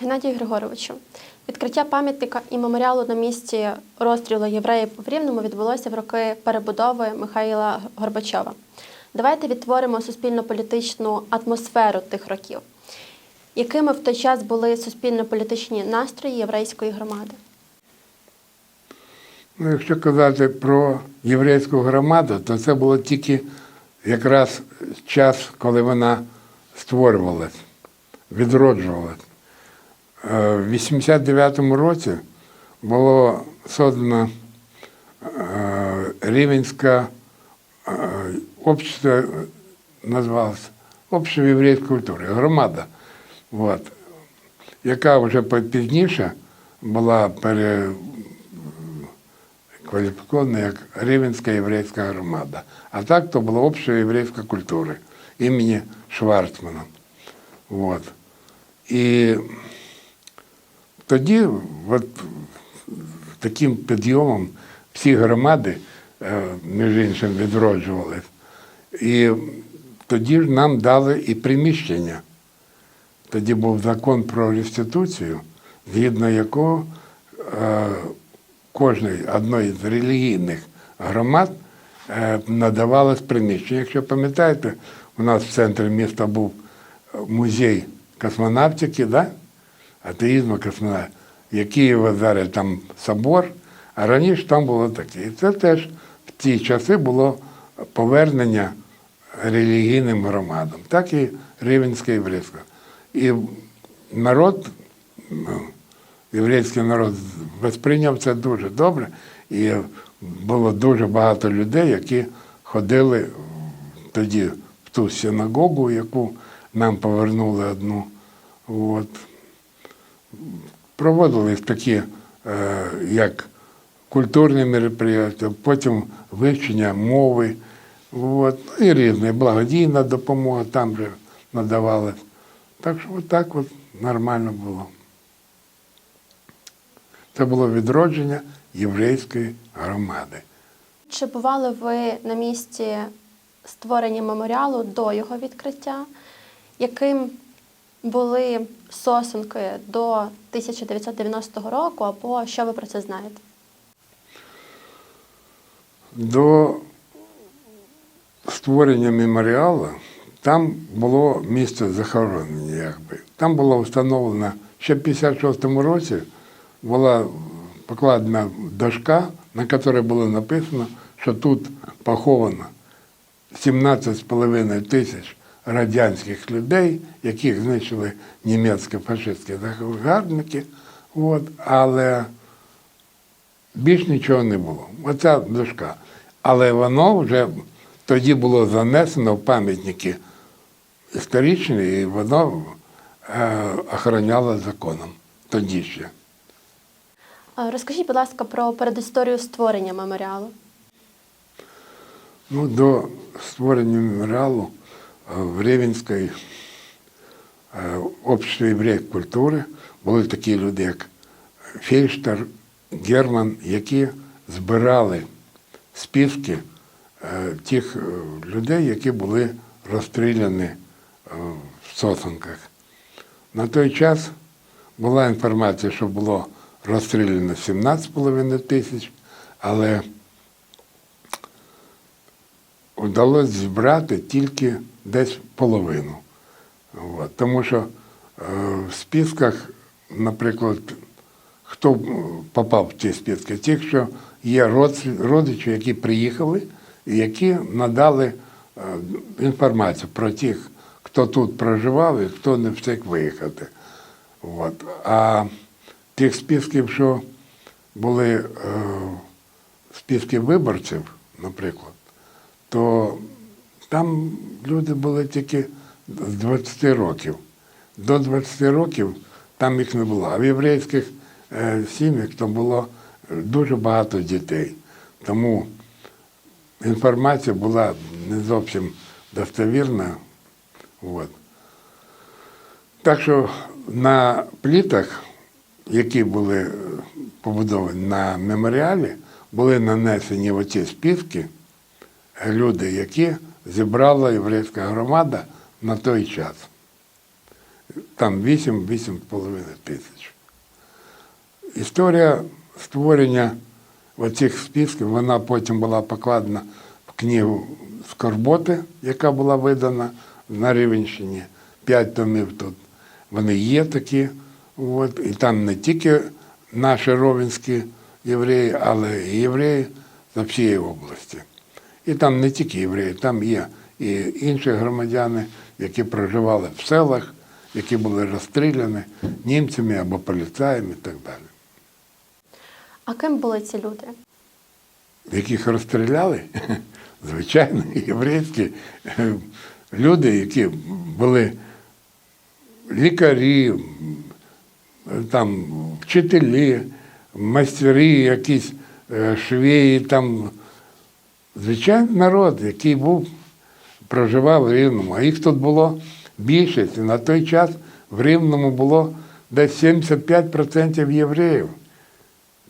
Геннадію Григоровичу, відкриття пам'ятника і меморіалу на місці розстрілу євреїв в Рівному відбулося в роки перебудови Михайла Горбачова. Давайте відтворимо суспільно-політичну атмосферу тих років. Якими в той час були суспільно-політичні настрої єврейської громади? Ну, якщо казати про єврейську громаду, то це було тільки якраз час, коли вона створювалась, відроджувалась. Е, В 89-му році було создано е, Рівенське е, общество, називалося Общество єврейської культури, громада, от, яка вже пізніше була пере, кваліфікована як Рівенська єврейська громада. А так то була обща єврейська культура імені Шварцмана. От. І тоді от, таким підйомом всі громади, е, між іншим, відроджувалися. І тоді ж нам дали і приміщення. Тоді був закон про реституцію, згідно якого е, кожної одної з релігійних громад е, надавалось приміщення. Якщо пам'ятаєте, у нас в центрі міста був музей космонавтики, да? Атеїзму космонавтики, який зараз там собор, а раніше там було таке. І це теж в ті часи було повернення релігійним громадам, так і Рівенська єврейська. І народ ну, єврейський народ сприйняв це дуже добре, і було дуже багато людей, які ходили тоді в ту синагогу, яку нам повернули одну. От. Проводились такі, е, як культурні мероприятия, потім вивчення мови, от, і різне, благодійна допомога там же надавалась. Так що отак от нормально було. Це було відродження єврейської громади. Чи бували ви на місці створення меморіалу до його відкриття? Яким були сосунки до 1990 року, або що ви про це знаєте? До створення меморіалу там було місце захоронення, якби. Там було встановлено ще в 56-му році була покладена дошка, на якій було написано, що тут поховано 17,5 тисяч радянських людей, яких знищили німецькі фашистські загарбники. От, але більш нічого не було. Оця дошка. Але воно вже тоді було занесено в пам'ятники історичні, і воно е, охороняло законом тоді ще. Розкажіть, будь ласка, про передісторію створення меморіалу. Ну, до створення меморіалу в Рівенській е, обществі єврейської культури були такі люди, як Фельштер, Герман, які збирали списки е, тих е, людей, які були розстріляні в сосунках. На той час була інформація, що було розстріляно 17,5 тисяч, але вдалося зібрати тільки десь половину. От. Тому що е, в списках, наприклад, хто попав в ті списки, ті, що є родичі, які приїхали і які надали е, інформацію про тих, хто тут проживав і хто не встиг виїхати. От. А тих списків, що були е, списки виборців, наприклад, то там люди були тільки з 20 років. До 20 років там їх не було. А в єврейських е, сім'ях то було дуже багато дітей. Тому інформація була не зовсім достовірна. От. Так що на плітах, які були е, побудовані на меморіалі, були нанесені оці списки люди, які зібрала єврейська громада на той час. там 8-8,5 тисяч. Історія створення оцих списків, вона потім була покладена в книгу Скорботи, яка була видана на Рівенщині. П'ять томів тут. Вони є такі. От, і там не тільки наші ровенські євреї, але і євреї з всієї області. І там не тільки євреї, там є і інші громадяни, які проживали в селах, які були розстріляні німцями або поліцаями і так далі. А ким були ці люди? яких розстріляли, звичайно, єврейські е, люди, які були лікарі, там, вчителі, майстри, якісь е, швеї, там, звичайний народ, який був, проживав в Рівному. А їх тут було більшість. І на той час в Рівному було десь 75% євреїв.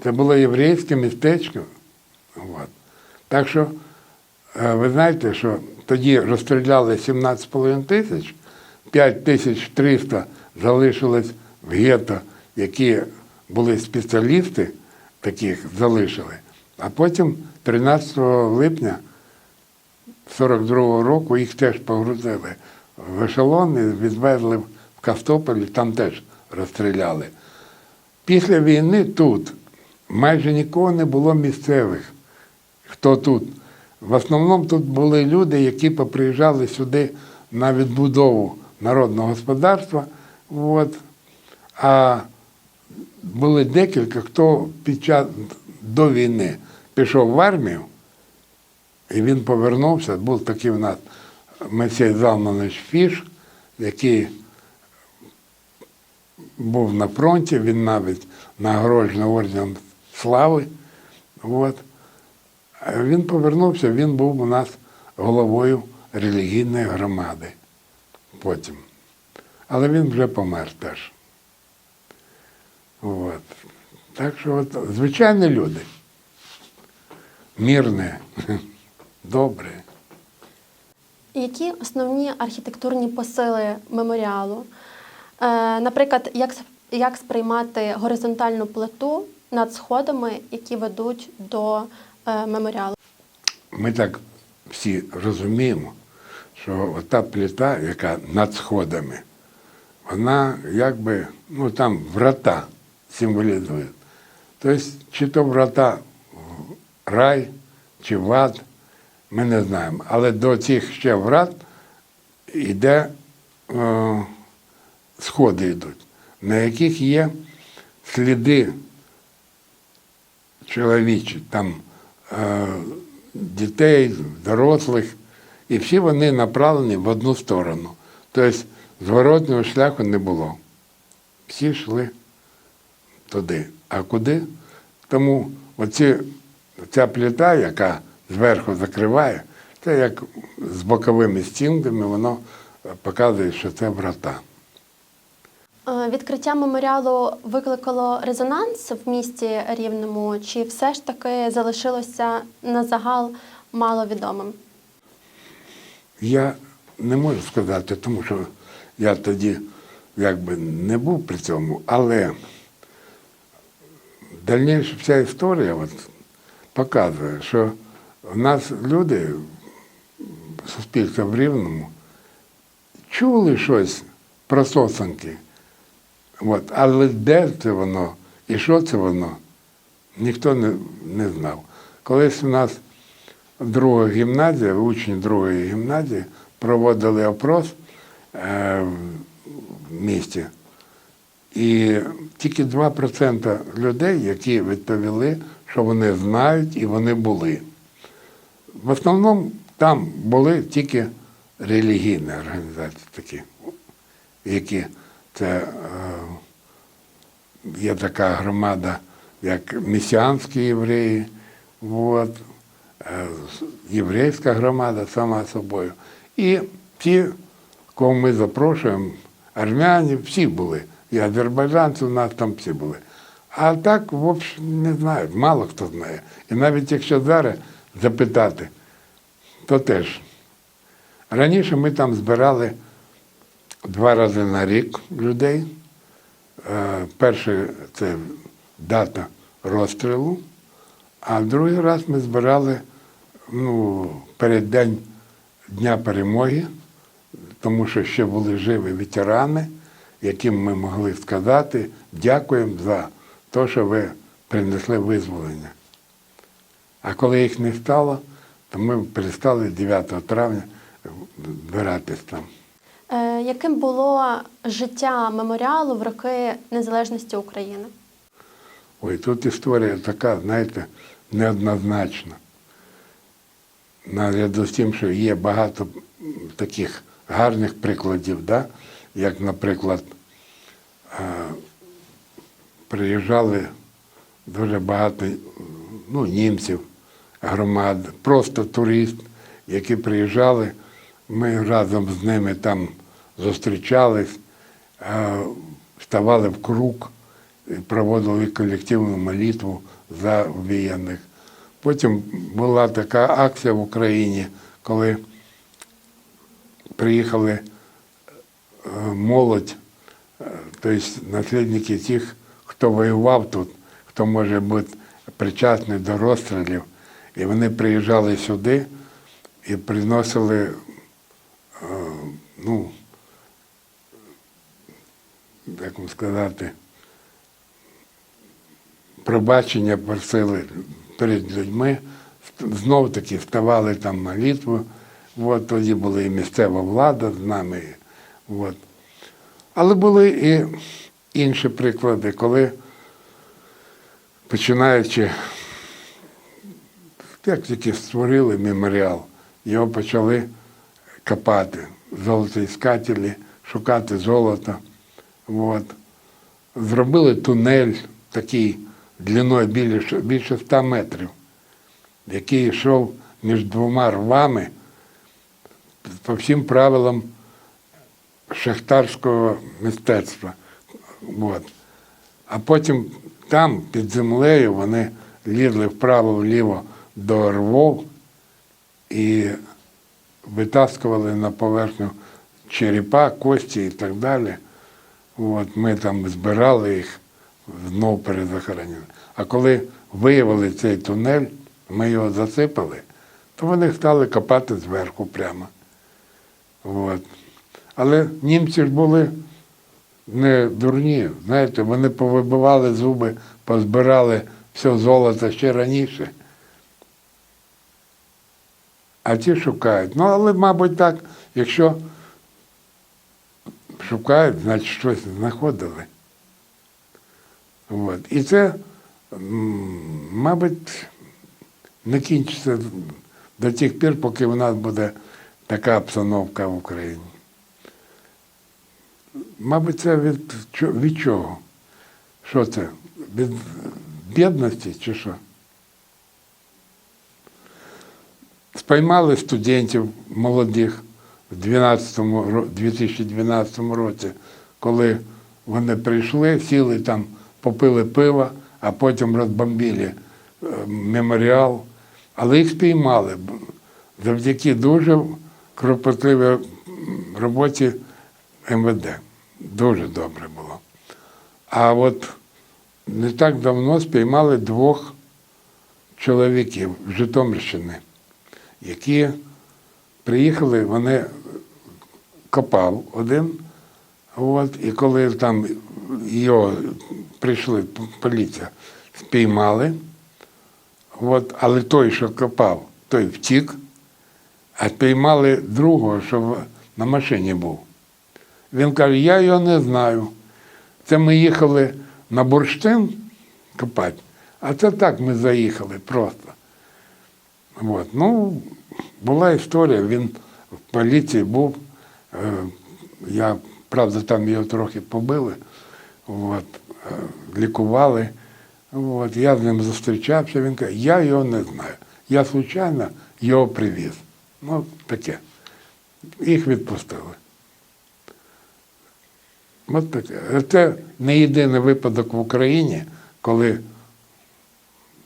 Це було єврейське містечко. От. Так що, е, ви знаєте, що тоді розстріляли 17,5 тисяч, 5300 залишилось в гетто, які були спеціалісти, таких залишили. А потім 13 липня 42-го року їх теж погрузили в ешелон і відвезли в Кавстополь, і там теж розстріляли. Після війни тут майже нікого не було місцевих. Хто тут? В основному тут були люди, які поприїжджали сюди на відбудову народного господарства. От. А були декілька, хто під час до війни пішов в армію, і він повернувся. Був такий у нас Мойсей Залманович Фіш, який був на фронті, він навіть нагороджений орденом слави. От. Він повернувся, він був у нас головою релігійної громади потім. Але він вже помер теж. От. Так що от, звичайні люди. Мірні, добрі. Які основні архітектурні посили меморіалу? Е, наприклад, як, як сприймати горизонтальну плиту над сходами, які ведуть до е, меморіалу? Ми так всі розуміємо, що та плита, яка над сходами, вона якби, ну там врата символізує. Тобто, чи то врата рай, чи в ад, ми не знаємо. Але до цих ще врат йде е, сходи йдуть, на яких є сліди чоловічі, там е, дітей, дорослих, і всі вони направлені в одну сторону. Тобто зворотнього шляху не було. Всі йшли туди. А куди? Тому оці, ця плита, яка зверху закриває, це як з боковими стінками, воно е, показує, що це врата. Е, Відкриття меморіалу викликало резонанс в місті Рівному, чи все ж таки залишилося на загал маловідомим? Я не можу сказати, тому що я тоді якби не був при цьому, але дальніша вся історія от, показує, що в нас люди, суспільство в Рівному, чули щось про сосанки. От, але де це воно і що це воно, ніхто не, не знав. Колись у нас друга гімназія, учні другої гімназії проводили опрос е, в місті. І тільки 2% людей, які відповіли, що вони знають і вони були. В основному там були тільки релігійні організації такі, які це е, є така громада, як месіанські євреї, от, е, єврейська громада сама собою. І ті, кого ми запрошуємо, армяні, всі були. І азербайджанці у нас там всі були. А так, в общем, не знаю, мало хто знає. І навіть якщо зараз запитати, то теж. Раніше ми там збирали два рази на рік людей. Е, Перше це дата розстрілу, а другий раз ми збирали ну, перед день Дня перемоги, тому що ще були живі ветерани, яким ми могли сказати дякуємо за те, що ви принесли визволення. А коли їх не стало, то ми перестали 9 травня збиратись там. Е, яким було життя меморіалу в роки незалежності України? Ой, тут історія така, знаєте, неоднозначна. Наряду з тим, що є багато таких гарних прикладів, да? як, наприклад, е, приїжджали дуже багато ну, німців, громад, просто турист, які приїжджали, ми разом з ними там зустрічались, е, ставали в круг, проводили колективну молитву за вбієнних. Потім була така акція в Україні, коли приїхали е, молодь, е, тобто наслідники тих, хто воював тут, хто може бути причасний до розстрілів. І вони приїжджали сюди і приносили, е, ну, як вам сказати, пробачення просили перед людьми, знов таки вставали там молитву. От, тоді була і місцева влада з нами. От. Але були і інші приклади, коли починаючи, як тільки створили меморіал, його почали копати, золотоіскателі, шукати золото. От. Зробили тунель такий длиною більше, більше 100 метрів, який йшов між двома рвами по всім правилам шахтарського мистецтва. От. А потім там, під землею, вони лізли вправо-вліво до рвов і витаскували на поверхню черепа, кості і так далі. От, ми там збирали їх, знов перезахоронили. А коли виявили цей тунель, ми його засипали, то вони стали копати зверху прямо. От. Але німці ж були не дурні, знаєте, вони повибивали зуби, позбирали все золото ще раніше. А ті шукають. Ну, але, мабуть, так, якщо шукають, значить щось знаходили. От. І це, мабуть, не кінчиться до тих пір, поки в нас буде така обстановка в Україні. Мабуть, це від, від чого? Що це? Від бідності чи що? Спіймали студентів молодих в 12 2012 році, коли вони прийшли, сіли там, попили пиво, а потім розбомбили е, меморіал. Але їх спіймали завдяки дуже кропотливій роботі МВД. Дуже добре було. А от не так давно спіймали двох чоловіків з Житомирщини, які приїхали, вони копав один, от, і коли там його прийшли, поліція, спіймали, от, але той, що копав, той втік, а спіймали другого, що на машині був. Він каже, я його не знаю. Це ми їхали на бурштин копати, а це так ми заїхали просто. От. Ну, була історія, він в поліції був. Е, Я, правда, там його трохи побили, от, е, лікували. От, я з ним зустрічався, він каже, я його не знаю. Я случайно його привіз. Ну, таке. Їх відпустили. От таке. Це не єдиний випадок в Україні, коли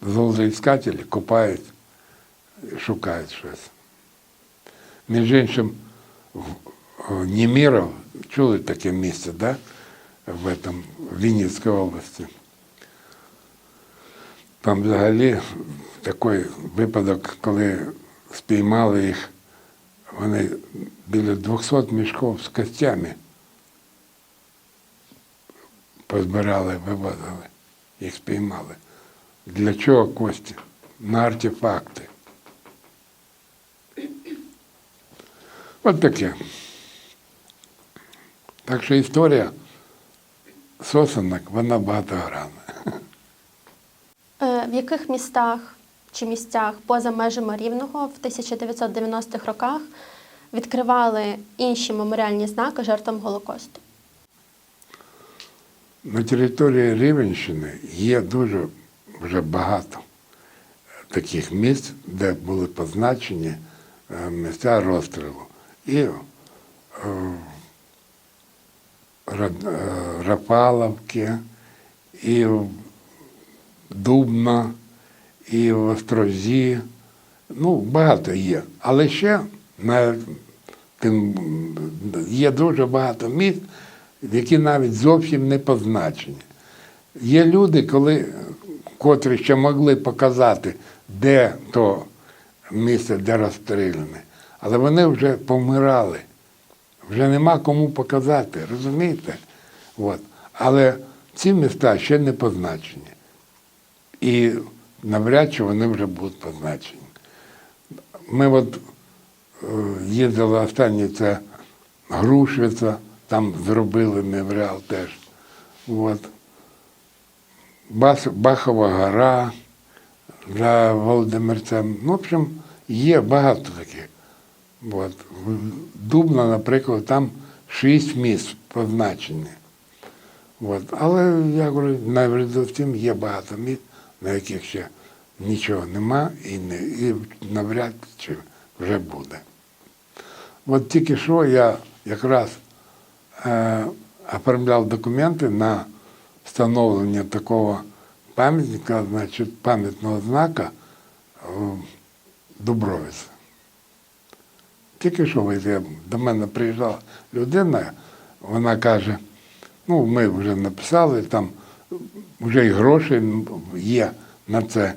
золотоіскателі копають, шукають щось. Між іншим, Німіров чули таке місце, да? в, этом, Вінницькій області. Там взагалі такий випадок, коли спіймали їх, вони біля 200 мішків з костями позбирали, вивозили, їх спіймали. Для чого кості? На артефакти. От таке. Так що історія сосенок, вона багатогранна. Е, В яких містах чи місцях поза межами Рівного в 1990-х роках відкривали інші меморіальні знаки жертвам Голокосту? На території Рівенщини є дуже вже багато таких місць, де були позначені е, місця розстрілу. І е, е, Рафаловки, і Дубна, і в Острозі. Ну, багато є. Але ще на, є дуже багато міст, які навіть зовсім не позначені. Є люди, коли, котрі ще могли показати, де то місце, де розстріляне, але вони вже помирали. Вже нема кому показати, розумієте? От. Але ці міста ще не позначені. І навряд чи вони вже будуть позначені. Ми от е, їздили останнє це Грушвиця, там зробили меморіал теж. От. Бахова гора для Володимирця. Ну, в общем, є багато таких. От. Дубна, наприклад, там шість місць позначені. От. Але я говорю, навіть зовсім є багато місць, на яких ще нічого нема і, не, і навряд чи вже буде. От тільки що я якраз оформляв документи на встановлення такого пам'ятника, значить, пам'ятного знака в Дубровиці. Тільки що ви- я- до мене приїжджала людина, вона каже, ну, ми вже написали, там вже і гроші є на це.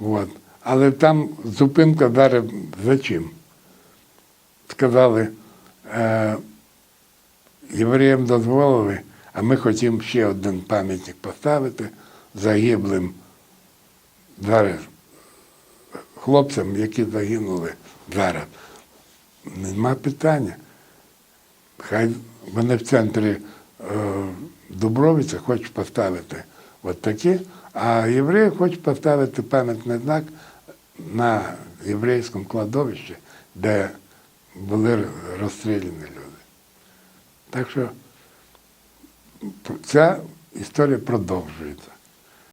От. Але там зупинка далі за чим? Сказали, е, євреям дозволили, а ми хотімо ще один пам'ятник поставити загиблим зараз хлопцям, які загинули зараз. Нема питання. Хай вони в центрі е, Дубровиця хочуть поставити от такі, а євреї хочуть поставити пам'ятний знак на єврейському кладовищі, де були розстріляні люди. Так що ця історія продовжується.